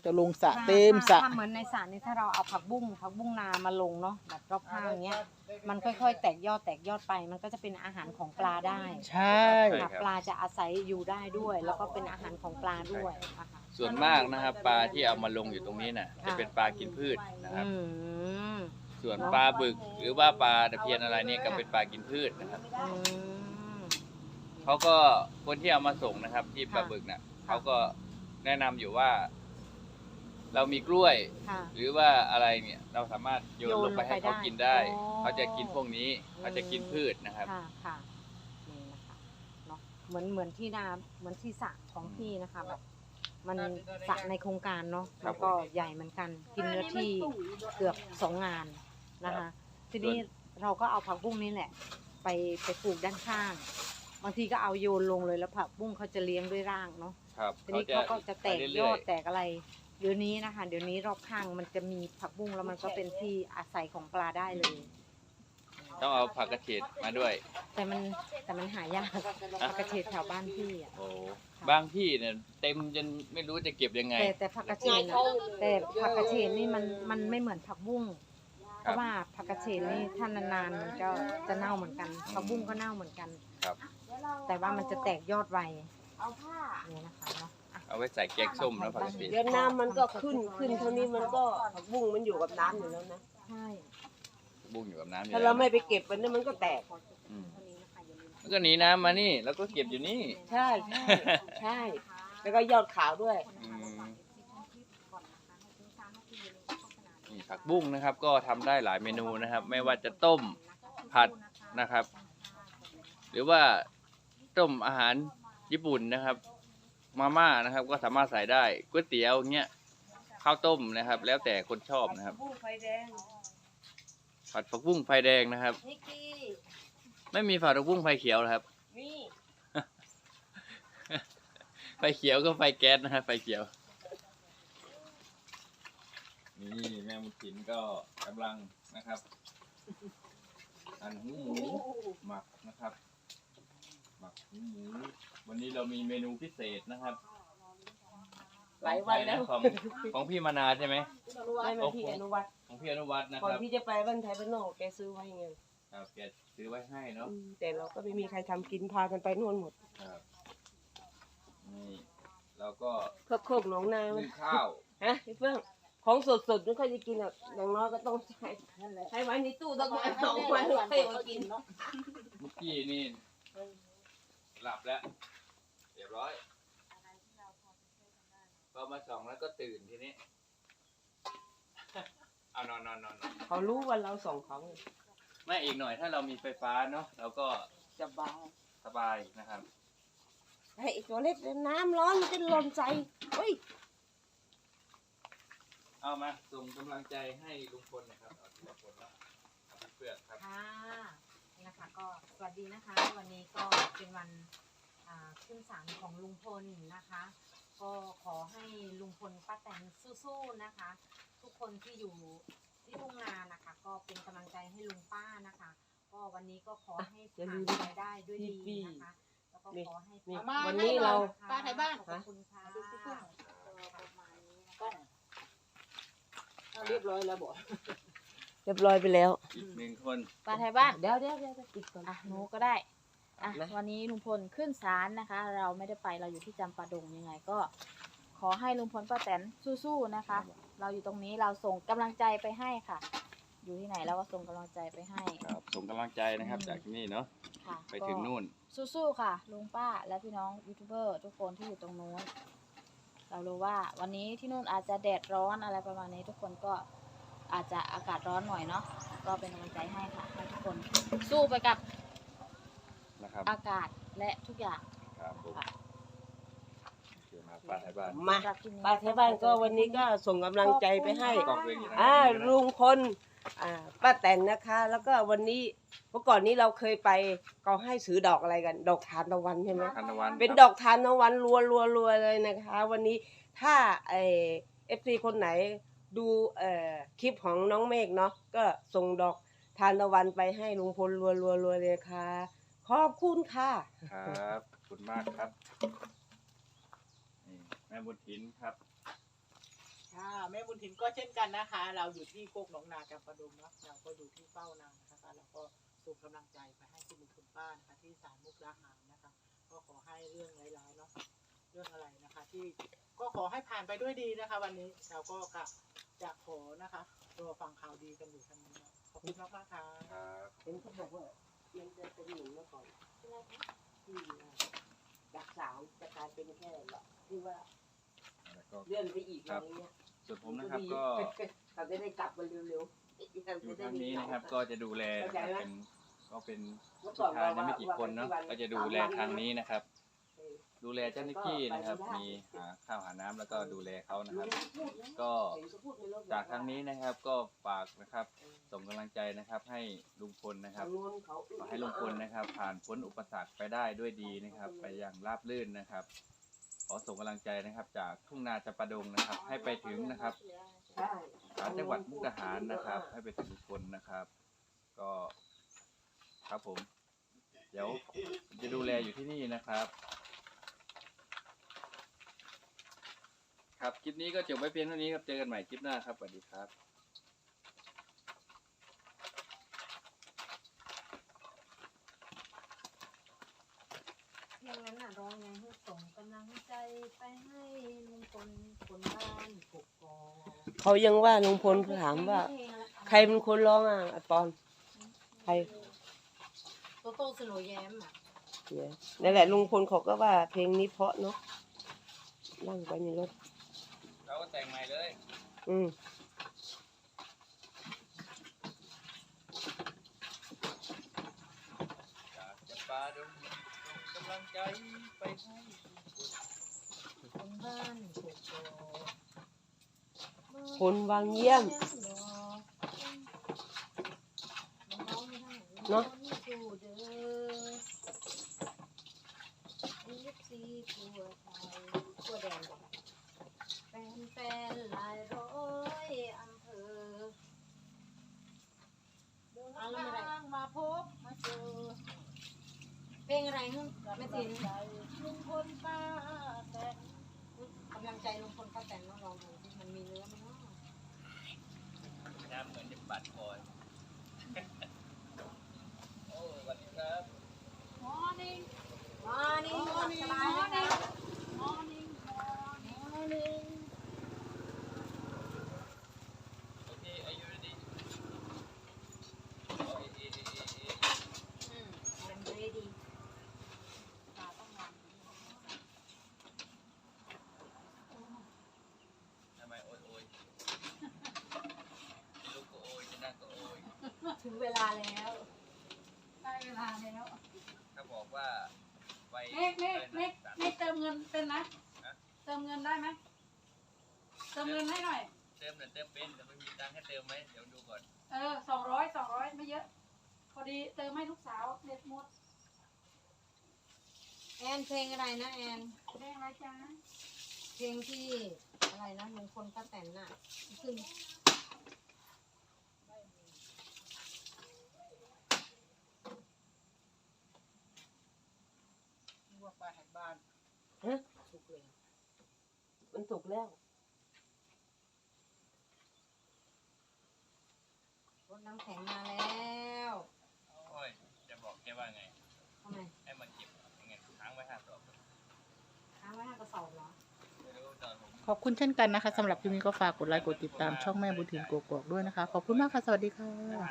จะลงสระเต็มสระถ้าเหมือนในสระนี่ถ้าเราเอาผักบุ้งผักบุ้งนามาลงเนาะแบบรอบข้างเงี้ย มันค่อยๆ แตกยอดแตกยอดไป มันก็จะเป็นอาหารของปลาได้ใช่ค่ะปลาจะอาศัยอยู่ได้ด้วย แล้วก็เป็นอาหารของปลาด้วยนะคะส่วนมากนะครับปลาที่เอามาลงอยู่ตรงนี้น่ะค่ะจะเป็นปลากินพืชนะครับ อืมส่วนปลาบึกหรือว่าปลาตะเพียนอะไรเนี่ยก็เป็นปลากินพืชนะครับอืม เขาก็คนที่เอามาส่งนะครับ ที่ปลาค่ะบึกน่ะเขาก็แนะนำอยู่ว่า เรามีกล้วย ค่ะ หรือว่าอะไรเนี่ยเราสามารถโยนโยนลงไปให้ลงไปเขาได้กินได้ อ๋อ เขาจะกินพวกนี้เขาจะกินพืชนะครับ ค่ะค่ะนี่นะคะเนาะเหมือนเหมือนที่นาเหมือนที่สระของพี่นะคะแบบมันสระในโครงการเนาะครัแล้บวก็ใหญ่เหมือนกัน กินเนื้อที่เกือบสองงานนะคะ ทีนี้เราก็เอาผักบุ้งนี่แหละ ไปไปปลูกด้านข้าง บางทีก็เอาโยนลงเลยแล้วผักบุ้งเขาจะเลี้ยงด้วยร่างเนาะครับทีนี้เขาก็จะแตกไปยเรื่ออดแตกอะไร เดี๋ยวนี้นะคะ เดี๋ยวนี้รอบข้างมันจะมีผักบุ้งแล้วมันก็เป็นที่อาศัยของปลาได้เลยๆต้องเอาผักกระเฉดมาด้วย แต่มันแต่มันหายากผักกระเฉดแถวบ้านพี่อะโอ้บางที่เนี่ยเต็มจนไม่รู้จะเก็บยังไง แต่แต่ผักกระเฉดน่ะแต่ผักกระเฉดนี่มันมันไม่เหมือนผักบุ้งเพครับราะว่าผักกระเฉดนี่ถ้านานๆมันก็จะเน่าเหมือนกันผักบุ้งก็เน่าเหมือนกันครับ แต่ว่ามันจะแตกยอดไวนี่นะคะเนาะอะ เอาไว้ใส่แกงส้มนะผักกระเฉดเดี๋ยวน้ำมันก็ขึ้นขึ้นเท่านี้มันก็ผักบุ้งมันอยู่กับน้ำอยู่แล้วนะ ใช่บุ้งอยู่กับน้ำอยู่ถ้าแล้เราวไม่ไปเก็บมันเนี่ยมันก็แตก อืมแล้วก็หนีน้ำมานี่ แล้วก็เก็บอยู่นี่ ใช่ใช่ใช่ แล้วก็ยอดขาวด้วย อืมนี่ผักบุ้งนะครับ ก็ทำได้หลายเมนูนะครับ ไม่ว่าจะต้มผัดนะครับ หรือว่าต้มอาหารญี่ปุ่นนะครับ มาม่านะครับ ก็สามารถใส่ได้ก๋วยเตี๋ยวเงี้ยข้าวต้มนะครับ แล้วแต่คนชอบนะครับ บุ้งไฟแดงผัดผักบุ้งไฟแดงนะครับ นิกกี้ไม่มีผัดผักบุ้งไฟเขียวเหรอครับ นี่ไฟเขียวก็ไฟแก๊สนะฮะไฟเขียว นี่แม่มุถินก็กำลังนะครับหั่นหูหมูหมักนะครับหมักหูหมู วันนี้เรามีเมนูพิเศษนะครับหลายวันแล้ว ของของพี่มานาใช่ไหมไม่มาพี่อนุวัฒน์ของพี่อนุวัฒน์นะก่อคนรับที่จะไปบ้านไทยบ้านนอกแกซื้อไว้ไงครับแกซื้อไว้ให้เนาะอืมแต่เราก็ไม่มีใครทำกินพากันไปนู่นหมดครับนี่เราก็เพื่อโคกหนองนานึ่งข้าวฮะพี่เฟื่องของสดๆไม่ค่อยจะกินอะอย่างน้อยก็ต้องใช้ใช้ไว้ในตู้ต้องมาสองวันค่อยมากินเมื่อกี้นี่ หลับแล้วเรียบร้อยพอมาส่องแล้วก็ตื่นทีนี้ เอานอนนอนนอนนอนเขารู้ว่าเราส่งเขาไงไม่อีกหน่อยถ้าเรามีไฟฟ้าเนาะเราก็จะเบาสบายนะครับ ไอ้ตัวเล็กน้ำร้อนมันจะหล่นใจเฮ้ยเอามาส่งกำลังใจให้ลุงพลหนะครับเอาทีละคนละเอาเพื่อนๆครับ ค่ะ นี่นะคะ ก็สวัสดีนะคะ วันนี้ก็เป็นวันอ่าขึ้นศาลของลุงพลนะคะ ก็ขอให้ลุงพลป้าแตนสู้ๆนะคะ ทุกคนที่อยู่ที่ทุ่งนานะคะ ก็เป็นกำลังใจให้ลุงป้านะคะ ก็วันนี้ก็ขอให้ผ่านไปได้ด้วยดีนะคะแล้วก็ขอให้นี่ผ่วันนี้เราป้าไทยบ้านขอบคุณค่ะเรียบร้อยแล้วบอก เรียบร้อยไปแล้วอีกหนึ่งคนปลาไทยบ้านเดี๋ยวเดี๋ยวเดี๋ยวปิดก่อน อะหนูก็ได้อะนะ วันนี้ลุงพลขึ้นศาลนะคะ เราไม่ได้ไปเราอยู่ที่จำปาดงยังไงก็ ขอให้ลุงพลป้าแตนสู้ๆนะคะ เราอยู่ตรงนี้เราส่งกำลังใจไปให้ค่ะ อยู่ที่ไหนเราก็ส่งกำลังใจไปให้ครับส่งกำลังใจนะครับ จากที่นี่เนาะค่ะไปถึงนู่นก็สู้ๆ ค่ะ ลุงป้าและพี่น้องยูทูบเบอร์ทุกคนที่อยู่ตรงนู้น เรารู้ว่าวันนี้ที่นู่นอาจจะแดดร้อนอะไรประมาณนี้ทุกคนก็ อาจจะอากาศร้อนหน่อยเนาะก็เป็นกำลังใจให้ค่ะให้ทุกคนสู้ไปกับนะครับอากาศและทุกอย่างครับผมโอเคมาป้าไทยบ้านมาสำหรับคลิปนี้ป้าที่บ้านก็วันนี้ก็ส่งกำลังใจไปให้ กล้องเวงอยู่นะอ่าลุงพลอ่าป้าแตนนะคะ แล้วก็วันนี้เมื่อก่อนนี้เราเคยไปเขาให้ซื้อดอกอะไรกัน ดอกทานตะวันใช่ไหมทันตะวันเป็นครับดอกทานตะวันรัวรัวรัวเลยนะคะ วันนี้ถ้าเอเอฟซีคนไหน ดูเอ่อคลิปของน้องเมฆเนาะก็ส่งดอกทานตะวันไปให้ลุงพลรัวรัวรัวเลยค่ะ ขอบคุณค่ะ ครับขอบคุณมากครับนี่แม่บุญถินครับบุญถิ่นก็เช่นกันนะคะ เราอยู่ที่โคกหนองนากับประดุมเนาะเราก็อยู่ที่เป้านานะคะเราก็ส่งกำลังใจไปให้คุณลุงคุณป้านะคะที่ศาลมุกดาหารนะคะ ก็ขอให้เรื่องร้ายๆเนาะเรื่องอะไรนะคะ ที่ก็ขอให้ผ่านไปด้วยดีนะคะ วันนี้เราก็กะ จะขอนะคะรอฟังข่าวดีกันอยู่ทางนี้เนาะขอบคุณมากมากๆค่ะเห็นเขาบอกว่ามันจะเป็นหนึ่งเมื่อก่อนที่จากสามจะกลายเป็นแค่แบบที่ว่าแล้วก็เลื่อนไปอีกคอะรับไรเงี้ยส่วนผมนะครับก็เขาจะได้กลับมาเร็วๆอยู่ทางนี้นะครับ ก็จะดูแลนะครับเป็นก็เป็นเมื่อผู้ก่อนชายเรานะไม่กี่คนเนาะวัก็จะดูแลทางนี้นะครับเออ ดูแลเจ้าหน้าที่นะครับ มีหาข้าวหาน้ำแล้วก็ดูแลเขานะครับพูดนะก็เห็นเขาพูดในรถจากทางนี้นะครับก็ฝากนะครับส่งกำลังใจนะครับ ให้ลุงพลนะครับทางโน้นเขาขอให้ลุงพลนะครับ ผ่านพ้นอุปสรรคไปได้ด้วยดีนะครับ ไปอย่างราบรื่นนะครับ ขอส่งกำลังใจนะครับ จากทุ่งนาจะประดงนะครับ ให้ไปถึงนะครับใช่ศาลจังหวัดมุกดาหารนะครับ ให้ไปถึงลุงพลนะครับ ก็ครับผม เดี๋ยวผมจะดูแลอยู่ที่นี่นะครับ ครับ คลิปนี้ก็จบไว้เพียงเท่านี้ครับ เจอกันใหม่คลิปหน้าครับสวัสดีครับเพลงนั้นน่ะร้องไงให้ส่งกำลังใจไปให้ลุงพลคนบ้านกกอกเขายังว่าลุงพลถามว่า ใครเป็นคนร้องอะอะปอน ใครโตโต้สโลแยมอะเนี่ยนั่นแหละลุงพลเขาก็ว่าเพลงนี้เพราะเนาะนั่งไปในรถ เราก็แต่งใหม่เลย อืมอยากจะปาดงกำลังใจไปให้ลุงพลคนบ้านกกอกคนวางเยี่ยม เนอะแฟน แฟนๆหลายร้อยอำเภอเอาแล้วไม่ได้มาพบมาเจอเพลงอะไรฮึไม่ตินลุงพลป้าแต่กำลังใจลุงพลป้าแตนต้องลองดูสิมันมีเนื้อไหมเนาะน้ำเหมือนจะปัดคอยโอ้สวัสดีครับมอนี่หลับสบายนะคะ มอนิ่งมอนิ่ง มอนี่ โอเค are you ready โอ้ยเอ๊ะเอ๊ะเอ๊ะเอ๊ะ อืม I'm ready ทำไมโอยโอยจะลุกก็โอยจะนั่งก็โอย ถึงเวลาแล้ว ได้เวลาแล้ว ถ้าบอกว่าไว เมฆเมฆเมฆเมฆเติมเงินเป็นนะ เติมเงินได้ไหม เติมเงินให้หน่อย เติมเติมเติมเป็นแต่ไม่มีตังค์ให้เติมไหมเดี๋ยวดูก่อน เออสองร้อยสองร้อยไม่เยอะ พอดีเติมให้ลูกสาวเน็ตหมดแอนเพลงอะไรนะแอนเรียกอะไรจ้าเพลงที่อะไรนะลุงพลป้าแตนน่ะขึ้นว่าปลาแหกบ้านฮะสุกเลยมันสุกแล้ว รถน้ำแข็งมาแล้วโอ้ย จะบอกแกว่าไง ทำไมให้มันเก็บยังไงค้างไว้ห้าสอบค้างไว้ห้ากระสอบเหรอ ไม่รู้ตอนผม ขอบคุณเช่นกันนะคะสำหรับคลิปนี้ก็ฝากกดไลค์กดติดตามช่องแม่บุญถิ่นกกอกด้วยนะคะ ขอบคุณมากค่ะ สวัสดีค่ะ